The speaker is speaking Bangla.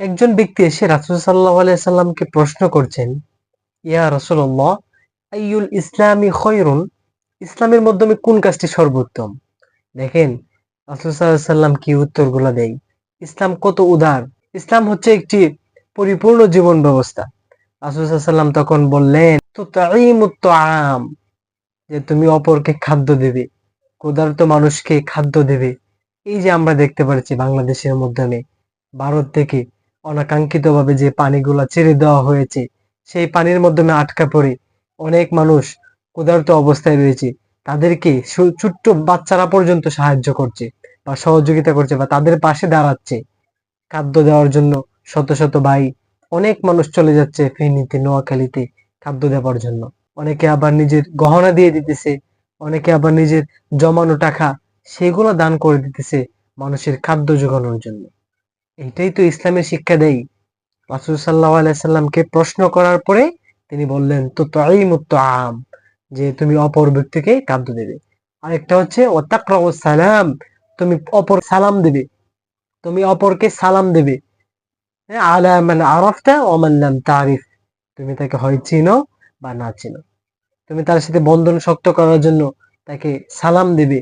একজন ব্যক্তি এসে রাসুল সাল্লাহ সাল্লামকে প্রশ্ন করছেন, ইয়া রসুল্লাহ আইউল ইসলামী খৈরুন ইসলামের মাধ্যমে কোন কাজটি সর্বোত্তম? দেখেন, রাসুল সাল্লাহ সাল্লাম কি উত্তরগুলো দেয়। ইসলাম কত উদার। ইসলাম হচ্ছে একটি পরিপূর্ণ জীবন ব্যবস্থা। রাসুল সাল্লাম তখন বললেন তো আম যে তুমি অপরকে খাদ্য দেবে, ক্ষুধার্ত মানুষকে খাদ্য দেবে। এই যে আমরা দেখতে পাচ্ছি বাংলাদেশের মাধ্যমে ভারত থেকে অনাকাঙ্ক্ষিতভাবে যে পানিগুলা ছেড়ে দেওয়া হয়েছে, সেই পানির মাধ্যমে আটকা পড়ে অনেক মানুষ ক্ষুধার্ত অবস্থায় রয়েছে। তাদেরকে ছোট্ট বাচ্চারা পর্যন্ত সাহায্য করছে বা সহযোগিতা করছে বা তাদের পাশে দাঁড়াচ্ছে। খাদ্য দেওয়ার জন্য শত শত ভাই, অনেক মানুষ চলে যাচ্ছে ফেনীতে, নোয়াখালীতে খাদ্য দেওয়ার জন্য। অনেকে আবার নিজের গহনা দিয়ে দিতেছে, অনেকে আবার নিজের জমানো টাকা, সেগুলো দান করে দিতেছে মানুষের খাদ্য যোগানোর জন্য। এটাই তো ইসলামের শিক্ষা দেয় রাসুল সাল্লাহ আলাইসাল্লামকে প্রশ্ন করার পরে তিনি বললেন তো তাই মুক্ত আম যে তুমি অপর ব্যক্তিকে খাদ্য দেবে। আরেকটা হচ্ছে সালাম তুমি অপর সালাম দেবে। তুমি অপরকে সালাম দেবে। হ্যাঁ, আলা মান আরফতা ওমান তারিফ তুমি তাকে হয় চিনো বা না চিনো। তুমি তার সাথে বন্ধন শক্ত করার জন্য তাকে সালাম দেবে।